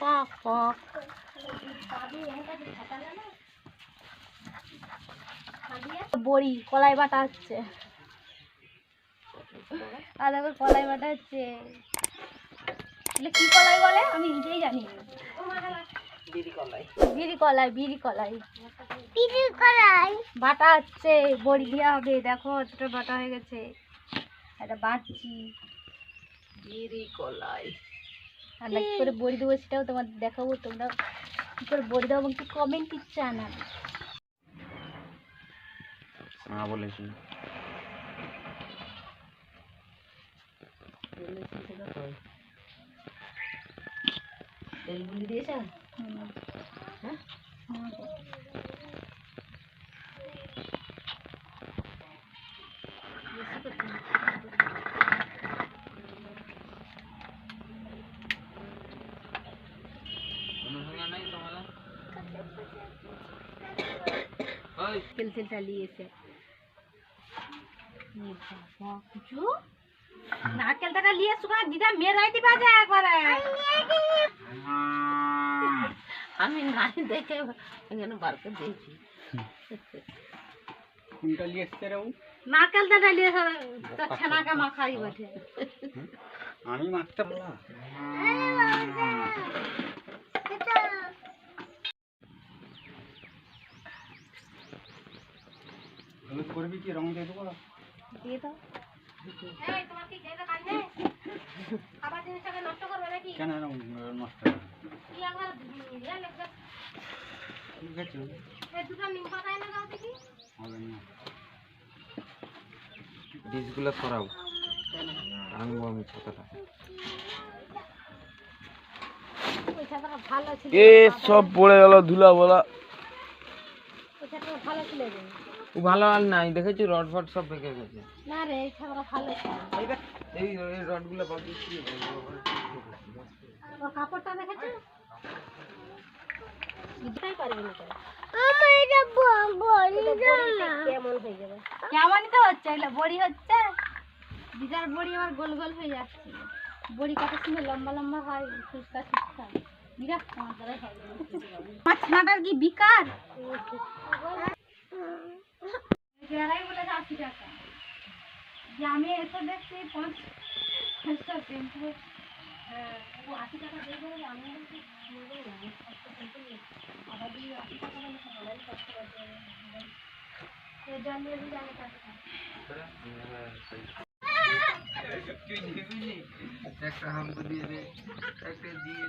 পক পক বড়ি কলাই বাটা হচ্ছে। আর দেখো কলাই বাটা হচ্ছে। কি কলাই বলে? আমি নিজেই জানি না। বিড়ি কলাই। বিড়ি কলাই বিড়ি কলাই। বাটা হচ্ছে বড়ি দেওয়া হবে। দেখো বাটা হয়ে গেছে। এটা বাটছি। বিড়ি কলাই। আমরা কি করে বড়ি দেবো সেটাও তোমাদের দেখাবো তোমরা কি করে বড়ি দেবো একটু কমেন্ট জানাবে? হ্যাঁ বলেছি। দিয়েছে? হ্যাঁ? তেল চালিয়েছে। কিছু? নারকেল টাকা নিয়ে এসো দিদা মেরাই দিবা যায় একবারে। আমি নাই দেখে এখানে বার করে দিয়েছি। কোনটা নিয়ে এসছে রে নারকেল টাকা নিয়ে এসো তো ছানাকে মাখাই বটে। আমি মাখতে পারলাম হলুদ করবি কি? রং দিয়ে দেবো? দিয়ে দাও। এই তোমার কি জায়গা কাটবে খাবার জিনিসটাকে নষ্ট করবে নাকি? কেন নষ্ট ঠিক আছে হবে না। বীজগুলো সরাও। আনব আমি ছাতাটা এ সব পড়ে গেল ধুলা বলা ওই ছাতাটা ভালো ছিল রে ও ভালো আর নাই দেখেছি? রড ফড সব ভেঙে গেছে। না রে এই ভালো এই এই রডগুলো কি ওর কাপড়টা দেখেছ? বুঝতেই পারবে না কেমন হয়ে যাবে? কেমনই তো হচ্ছে এগুলো বড়ি হচ্ছে। দিদার বড়ি আমার গোল গোল হয়ে যাচ্ছে। বড়ি কত সুন্দর লম্বা লম্বা হয় ফুচকা ফুচকা বিরাট আমার দ্বারাই হয়। না। আমার ছানাটার কি বিকার? বেড়াই বলে আশি টাকা। যে আমি এসে দেখছি পাঁচ হ্যাঁ আশি টাকা দিয়ে বলছি, একটা হাম দিয়ে দে একটা দিয়ে